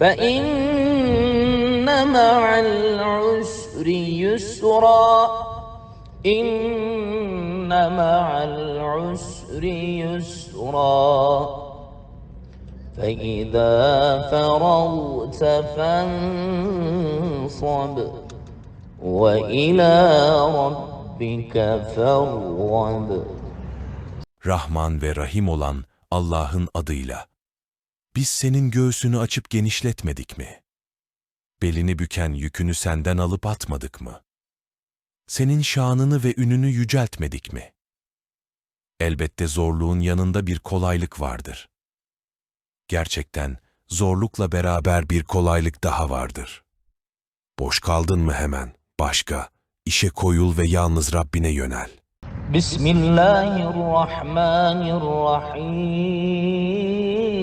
فإن مع العسر يسرا إن مع العسر يسرا فإذا فرغت فانصب وإلى ربك فارغب Rahman ve Rahim olan Allah'ın adıyla. biz senin göğsünü açıp genişletmedik mi? Belini büken yükünü senden alıp atmadık mı? Senin şanını ve ününü yüceltmedik mi? Elbette zorluğun yanında bir kolaylık vardır. Gerçekten zorlukla beraber bir kolaylık daha vardır. Boş kaldın mı hemen, başka, işe koyul ve yalnız Rabbine yönel. Bismillahirrahmanirrahim.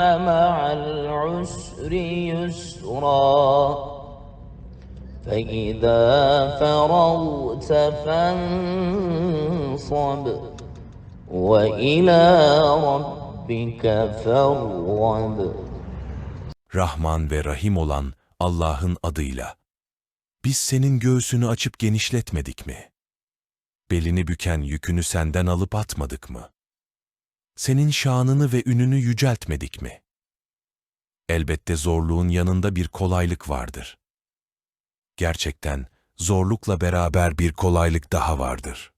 مع العسر يسرا فإذا فرغت فانصب وإلى ربك فارغب Rahman ve Rahim olan Allah'ın adıyla. Biz senin göğsünü açıp genişletmedik mi? Belini büken yükünü senden alıp atmadık mı? senin şanını ve ününü yüceltmedik mi? Elbette zorluğun yanında bir kolaylık vardır. Gerçekten zorlukla beraber bir kolaylık daha vardır.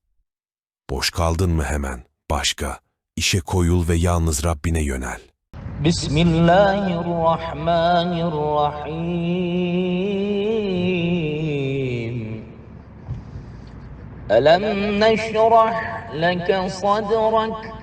Boş kaldın mı hemen, başka, işe koyul ve yalnız Rabbine yönel. Bismillahirrahmanirrahim. Elem neşrah leke sadrak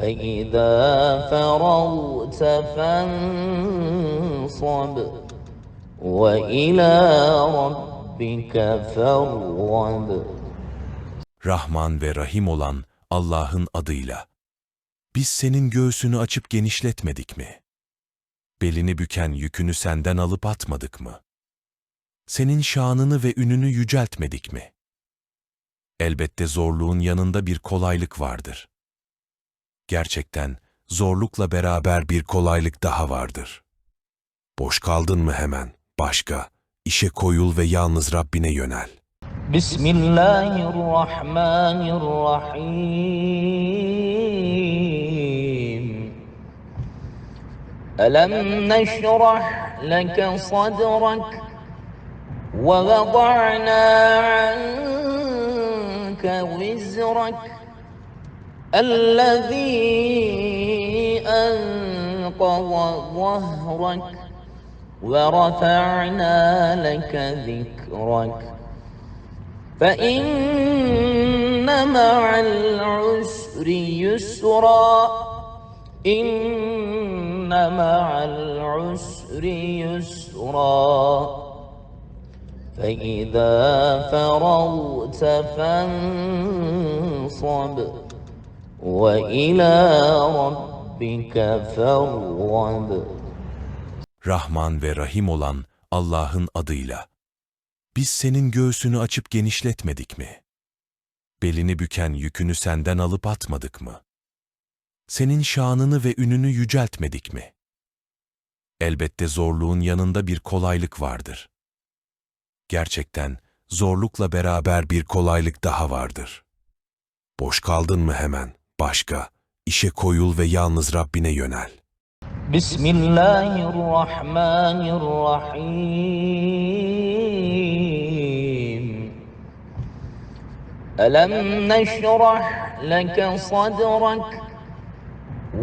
فإذا فرغت فانصب وإلى ربك فارغب Rahman ve Rahim olan Allah'ın adıyla. Biz senin göğsünü açıp genişletmedik mi? Belini büken yükünü senden alıp atmadık mı? Senin şanını ve ününü yüceltmedik mi? Elbette zorluğun yanında bir kolaylık vardır. gerçekten zorlukla beraber bir kolaylık daha vardır. Boş kaldın mı hemen, başka, işe koyul ve yalnız Rabbine yönel. Bismillahirrahmanirrahim. Elem neşrah leke sadrak ve vada'na anke vizrak. الذي أنقض ظهرك ورفعنا لك ذكرك. فإن مع العسر يسرا إن مع العسر يسرا. فإذا فرغت فانصب. وإلى ربك ربك فارغب Rahman ve Rahim olan Allah'ın adıyla. Biz senin göğsünü açıp genişletmedik mi? Belini büken yükünü senden alıp atmadık mı? Senin şanını ve ününü yüceltmedik mi? Elbette zorluğun yanında bir kolaylık vardır. Gerçekten zorlukla beraber bir kolaylık daha vardır. Boş kaldın mı hemen? Başka. İşe koyul ve yalnız Rabbine yönel. بسم الله الرحمن الرحيم ألم نشرح لك صدرك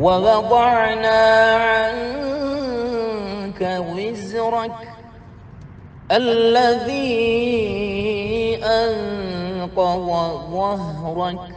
ووضعنا عنك وزرك الذي أنقض ظهرك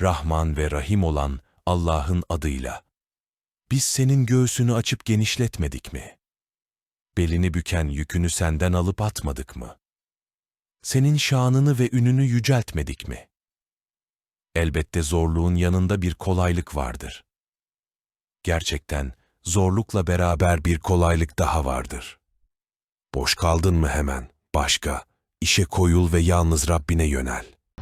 Rahman ve Rahim olan Allah'ın adıyla. Biz senin göğsünü açıp genişletmedik mi? Belini büken yükünü senden alıp atmadık mı? Senin şanını ve ününü yüceltmedik mi? Elbette zorluğun yanında bir kolaylık vardır. Gerçekten zorlukla beraber bir kolaylık daha vardır. Boş kaldın mı hemen? Başka. İşe koyul ve yalnız Rabbine yönel.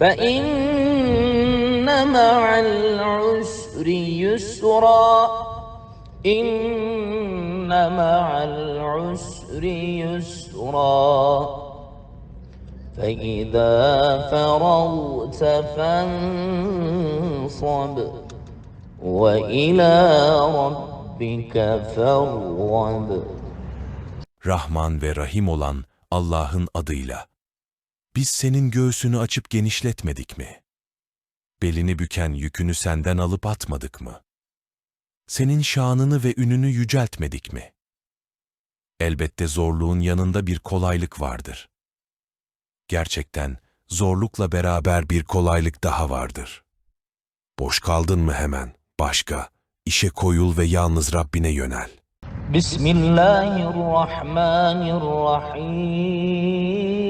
فإن مع العسر يسرا. إن مع العسر يسرا. فإذا فرغت فانصب وإلى ربك فارغب. Rahman ve Rahim olan Allah'ın adıyla. Biz senin göğsünü açıp genişletmedik mi? Belini büken yükünü senden alıp atmadık mı? Senin şanını ve ününü yüceltmedik mi? Elbette zorluğun yanında bir kolaylık vardır. Gerçekten zorlukla beraber bir kolaylık daha vardır. Boş kaldın mı hemen? Başka, işe koyul ve yalnız Rabbine yönel. Bismillahirrahmanirrahim.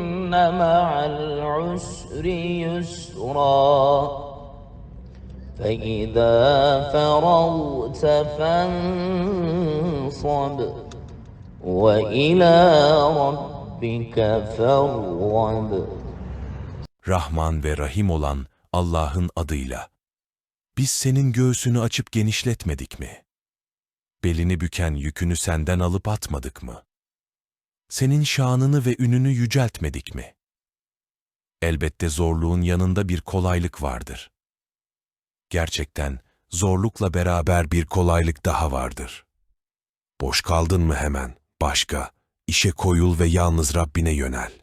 مع العسر يسرا فإذا فرغت فانصب وإلى ربك فارغب Rahman ve Rahim olan Allah'ın adıyla. Biz senin göğsünü açıp genişletmedik mi? Belini büken yükünü senden alıp atmadık mı? Senin şanını ve ününü yüceltmedik mi? Elbette zorluğun yanında bir kolaylık vardır. Gerçekten zorlukla beraber bir kolaylık daha vardır. Boş kaldın mı hemen? Başka. İşe koyul ve yalnız Rabbine yönel.